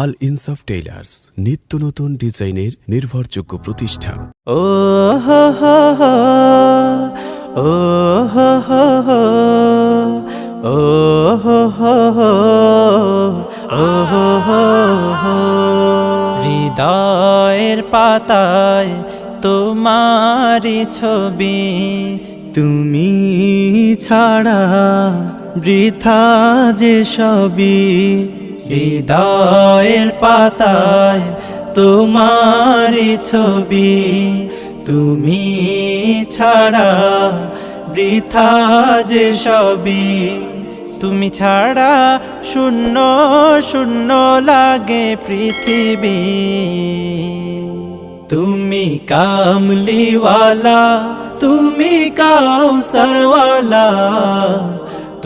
আল ইনসাফ টেইলার্স, নিত্য নতুন ডিজাইনের নির্ভরযোগ্য প্রতিষ্ঠান ও। হৃদয়ের পাতায় তোমারি ছবি, তুমি ছাড়া বৃথা যে সবই হৃদয়ের পাতায় তোমারি ছবি, তুমি ছাড়া বৃথা যে সবই। তুমি ছাড়া শূন্য শূন্য লাগে পৃথিবী। তুমি কামলিওয়ালা, তুমি কাউসারওয়ালা।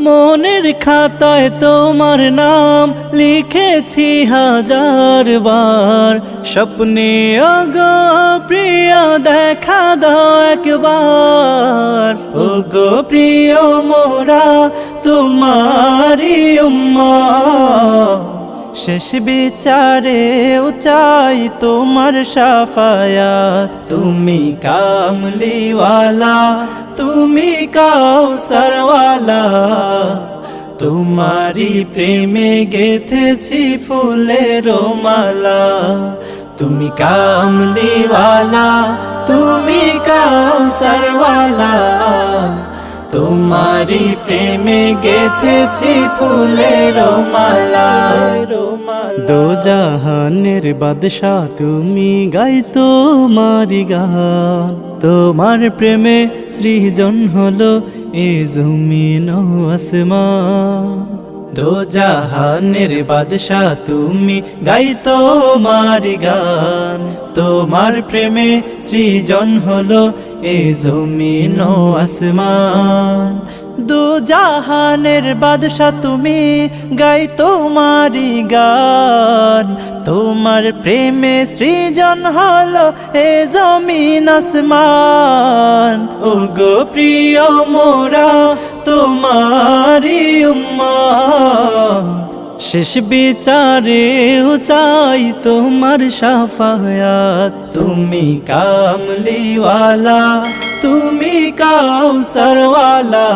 মনের খাতায় তোমার নাম লিখেছি হাজার বার। স্বপ্নে গো প্রিয়, দেখা দাও একবার। ও গো প্রিয় মোরা তোমারি উম্মা শেষ বিচারে চাই তোমার সাফায়াত। তুমি কামলিওয়ালা, তুমি কাউসারওয়ালা। তোমারি প্রেমে গেথেছি ফুলের মালা। তুমি কামলিওয়ালা, তুমি কাউসারওয়ালা। তোমারি প্রেমে গেথেছি ফুলের মালা দো জাহানের বাদশা তুমি গাই তোমারি গান। তোমার প্রেমে সৃজন হলো এ জমিন আসমান। দো জাহানের বাদশা তুমি গাই তোমার গান। তোমার প্রেমে সৃজন হলো এ জমিন আসমান। দু জাহানের বাদশা তুমি গাই তোমারি গান। তোমার প্রেমে সৃজন হলো এ জমিন আসমান। ও গো প্রিয় মোরা তোমারি উম্মা শেষ বিচারে চাই তোমার সাফায়াত তুমি কামলিওয়ালা, তুমি কাউ কাউসারওয়ালা।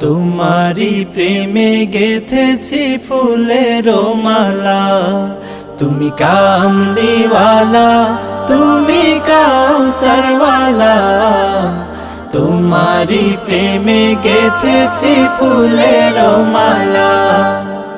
তোমারি প্রেমে গেথেছি ফুলের মালা। তুমি কামলিওয়ালা, তুমি কাউ কাউসারওয়ালা। তোমারি প্রেমে গেথেছি ফুলের মালা।